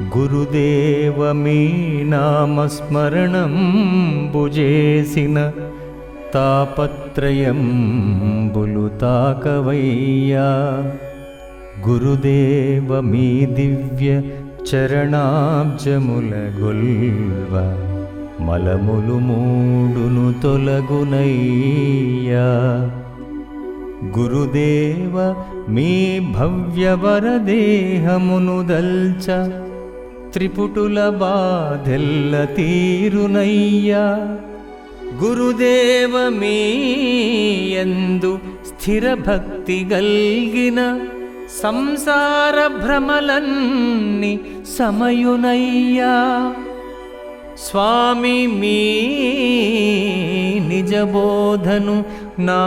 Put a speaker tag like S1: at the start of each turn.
S1: గురుదేవ మీ నామస్మరణం భుజేసిన తాపత్రయం బులు తాకవయ్యా. గురుదేవ మీ దివ్య చరణాబ్జముల గొల్వ మలములు మూడును తొలగునయ్యా. గురుదేవ మీ భవ్యవరదేహమును దల్చ త్రిపుటుల బాధెల్ల తీరునయ్యా. గురుదేవ మీ యందు స్థిర భక్తి గల్గిన సంసార భ్రమలన్ని సమయునయ్యా. స్వామి మీ నిజబోధను నా